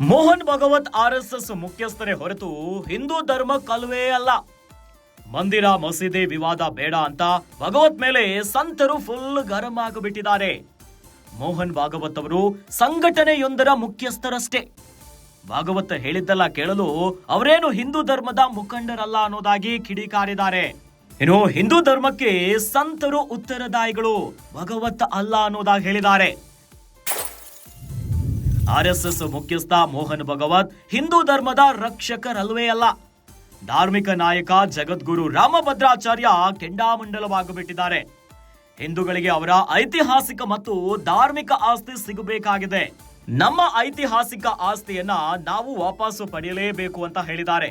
Mohan Bhagwat R S S ಮುಖ್ಯಸ್ಥರೇ ಹೊರತು ಹಿಂದೂ ಧರ್ಮ ಕಲ್ವೇ ಅಲ್ಲ. ಮಂದಿರ, ಮಸೀದಿ ವಿವಾದ ಬೇಡ ಅಂತ ಭಗವತ್ ಮೇಲೆ ಸಂತರು ಫುಲ್ ಗರಂ ಆಗಿಬಿಟ್ಟಿದ್ದಾರೆ. ಮೋಹನ್ ಭಾಗವತ್ ಅವರು ಸಂಘಟನೆಯೊಂದರ ಮುಖ್ಯಸ್ಥರಷ್ಟೇ. ಭಾಗವತ್ ಹೇಳಿದ್ದೆಲ್ಲ ಕೇಳಲು ಅವರೇನು ಹಿಂದೂ ಧರ್ಮದ ಮುಖಂಡರಲ್ಲ ಅನ್ನೋದಾಗಿ ಕಿಡಿಕಾರಿದ್ದಾರೆ. ಇನ್ನು ಹಿಂದೂ ಧರ್ಮಕ್ಕೆ ಸಂತರು ಉತ್ತರದಾಯಿಗಳು ಭಗವತ್ ಅಲ್ಲ ಅನ್ನೋದಾಗಿ ಹೇಳಿದ್ದಾರೆ. ಆರ್ ಎಸ್ ಎಸ್ ಮುಖ್ಯಸ್ಥ ಮೋಹನ್ ಭಗವತ್ ಹಿಂದೂ ಧರ್ಮದ ರಕ್ಷಕರಲ್ವೇ ಅಲ್ಲ. ಧಾರ್ಮಿಕ ನಾಯಕ ಜಗದ್ಗುರು ರಾಮಭದ್ರಾಚಾರ್ಯ ಕೆಂಡಾಮಂಡಲವಾಗಿಬಿಟ್ಟಿದ್ದಾರೆ. ಹಿಂದೂಗಳಿಗೆ ಅವರ ಐತಿಹಾಸಿಕ ಮತ್ತು ಧಾರ್ಮಿಕ ಆಸ್ತಿ ಸಿಗಬೇಕಾಗಿದೆ. ನಮ್ಮ ಐತಿಹಾಸಿಕ ಆಸ್ತಿಯನ್ನ ನಾವು ವಾಪಸ್ಸು ಪಡೆಯಲೇಬೇಕು ಅಂತ ಹೇಳಿದ್ದಾರೆ.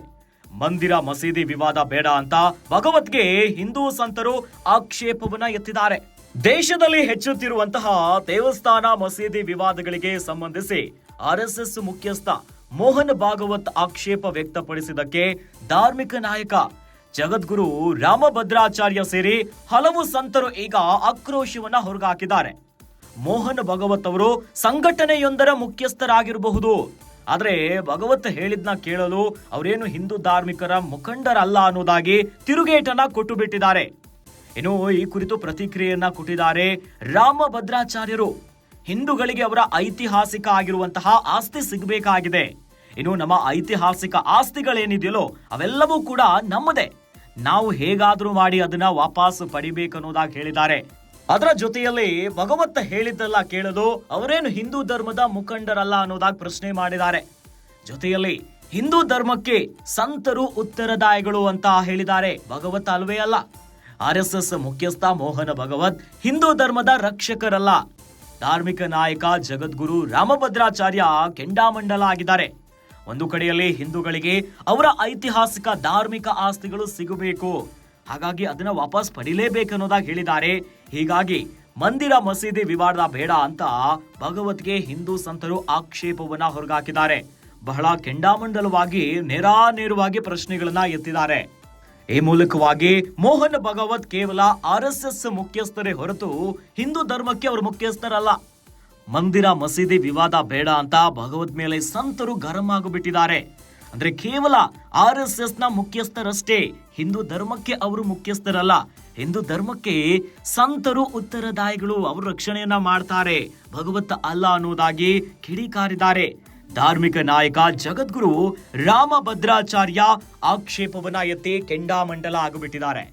ಮಂದಿರ ಮಸೀದಿ ವಿವಾದ ಬೇಡ ಅಂತ ಭಗವತ್ಗೆ ಹಿಂದೂ ಸಂತರು ಆಕ್ಷೇಪವನ್ನ ಎತ್ತಿದ್ದಾರೆ. ದೇಶದಲ್ಲಿ ಹೆಚ್ಚುತ್ತಿರುವಂತಹ ದೇವಸ್ಥಾನ, ಮಸೀದಿ ವಿವಾದಗಳಿಗೆ ಸಂಬಂಧಿಸಿ ಆರ್ಎಸ್ಎಸ್ ಮುಖ್ಯಸ್ಥ ಮೋಹನ್ ಭಾಗವತ್ ಆಕ್ಷೇಪ ವ್ಯಕ್ತಪಡಿಸಿದ್ದಕ್ಕೆ ಧಾರ್ಮಿಕ ನಾಯಕ ಜಗದ್ಗುರು ರಾಮಭದ್ರಾಚಾರ್ಯ ಸೇರಿ ಹಲವು ಸಂತರು ಈಗ ಆಕ್ರೋಶವನ್ನ ಹೊರಗಾಕಿದ್ದಾರೆ. ಮೋಹನ್ ಭಗವತ್ ಅವರು ಸಂಘಟನೆಯೊಂದರ ಮುಖ್ಯಸ್ಥರಾಗಿರಬಹುದು. ಆದರೆ ಭಗವತ್ ಹೇಳಿದ್ನ ಕೇಳಲು ಅವರೇನು ಹಿಂದೂ ಧಾರ್ಮಿಕರ ಮುಖಂಡರಲ್ಲ ಅನ್ನೋದಾಗಿ ತಿರುಗೇಟನ್ನ ಕೊಟ್ಟು ಬಿಟ್ಟಿದ್ದಾರೆ ಇನ್ನು ಈ ಕುರಿತು ಪ್ರತಿಕ್ರಿಯೆಯನ್ನ ಕೊಟ್ಟಿದ್ದಾರೆ ರಾಮಭದ್ರಾಚಾರ್ಯರು. ಹಿಂದೂಗಳಿಗೆ ಅವರ ಐತಿಹಾಸಿಕ ಆಗಿರುವಂತಹ ಆಸ್ತಿ ಸಿಗಬೇಕಾಗಿದೆ. ಇನ್ನು ನಮ್ಮ ಐತಿಹಾಸಿಕ ಆಸ್ತಿಗಳೇನಿದೆಯಲ್ಲೋ ಅವೆಲ್ಲವೂ ಕೂಡ ನಮ್ಮದೇ. ನಾವು ಹೇಗಾದರೂ ಮಾಡಿ ಅದನ್ನ ವಾಪಸ್ ಪಡಿಬೇಕನ್ನೋದಾಗಿ ಹೇಳಿದ್ದಾರೆ. ಅದರ ಜೊತೆಯಲ್ಲಿ ಭಗವಂತ ಹೇಳಿದ್ದೆಲ್ಲ ಕೇಳಲು ಅವರೇನು ಹಿಂದೂ ಧರ್ಮದ ಮುಖಂಡರಲ್ಲ ಅನ್ನೋದಾಗಿ ಪ್ರಶ್ನೆ ಮಾಡಿದ್ದಾರೆ. ಜೊತೆಯಲ್ಲಿ ಹಿಂದೂ ಧರ್ಮಕ್ಕೆ ಸಂತರು ಉತ್ತರದಾಯಿಗಳು ಅಂತ ಹೇಳಿದ್ದಾರೆ. ಭಗವತ್ ಅಲ್ವೇ ಅಲ್ಲ. ಆರ್ ಎಸ್ ಎಸ್ ಮುಖ್ಯಸ್ಥ ಮೋಹನ ಭಗವತ್ ಹಿಂದೂ ಧರ್ಮದ ರಕ್ಷಕರಲ್ಲ. ಧಾರ್ಮಿಕ ನಾಯಕ ಜಗದ್ಗುರು ರಾಮಭದ್ರಾಚಾರ್ಯ ಕೆಂಡಾಮಂಡಲ ಆಗಿದ್ದಾರೆ. ಒಂದು ಕಡೆಯಲ್ಲಿ ಹಿಂದೂಗಳಿಗೆ ಅವರ ಐತಿಹಾಸಿಕ ಧಾರ್ಮಿಕ ಆಸ್ತಿಗಳು ಸಿಗಬೇಕು. ಹಾಗಾಗಿ ಅದನ್ನ ವಾಪಸ್ ಪಡಿಲೇಬೇಕನ್ನೋದಾಗಿ ಹೇಳಿದ್ದಾರೆ. ಹೀಗಾಗಿ ಮಂದಿರ ಮಸೀದಿ ವಿವಾದ ಬೇಡ ಅಂತ ಭಗವತ್ಗೆ ಹಿಂದೂ ಸಂತರು ಆಕ್ಷೇಪವನ್ನ ಹೊರಗಾಕಿದ್ದಾರೆ. ಬಹಳ ಕೆಂಡಾಮಂಡಲವಾಗಿ ನೇರಾನೇರವಾಗಿ ಪ್ರಶ್ನೆಗಳನ್ನ ಎತ್ತಿದ್ದಾರೆ. ಈ ಮೂಲಕವಾಗಿ ಮೋಹನ್ ಭಗವತ್ ಕೇವಲ ಆರ್ ಎಸ್ ಎಸ್ ಮುಖ್ಯಸ್ಥರೇ ಹೊರತು ಹಿಂದೂ ಧರ್ಮಕ್ಕೆ ಅವರು ಮುಖ್ಯಸ್ಥರಲ್ಲ. ಮಂದಿರ, ಮಸೀದಿ ವಿವಾದ ಬೇಡ ಅಂತ ಭಗವತ್ ಮೇಲೆ ಸಂತರು ಗರಂ ಆಗಿಬಿಟ್ಟಿದ್ದಾರೆ. ಅಂದ್ರೆ ಕೇವಲ ಆರ್ ಎಸ್ ಎಸ್ನ ಮುಖ್ಯಸ್ಥರಷ್ಟೇ ಹಿಂದೂ ಧರ್ಮಕ್ಕೆ ಅವರು ಮುಖ್ಯಸ್ಥರಲ್ಲ. ಹಿಂದೂ ಧರ್ಮಕ್ಕೆ ಸಂತರು ಉತ್ತರದಾಯಿಗಳು ಅವರು ರಕ್ಷಣೆಯನ್ನ ಮಾಡ್ತಾರೆ. ಭಗವತ್ ಅಲ್ಲ ಅನ್ನೋದಾಗಿ ಕಿಡಿಕಾರಿದ್ದಾರೆ. ಧಾರ್ಮಿಕ ನಾಯಕ ಜಗದ್ಗುರು ರಾಮಭದ್ರಾಚಾರ್ಯ ಆಕ್ಷೇಪವನ್ನ ಎತ್ತಿ ಕೆಂಡಾಮಂಡಲ ಆಗಿಬಿಟ್ಟಿದ್ದಾರೆ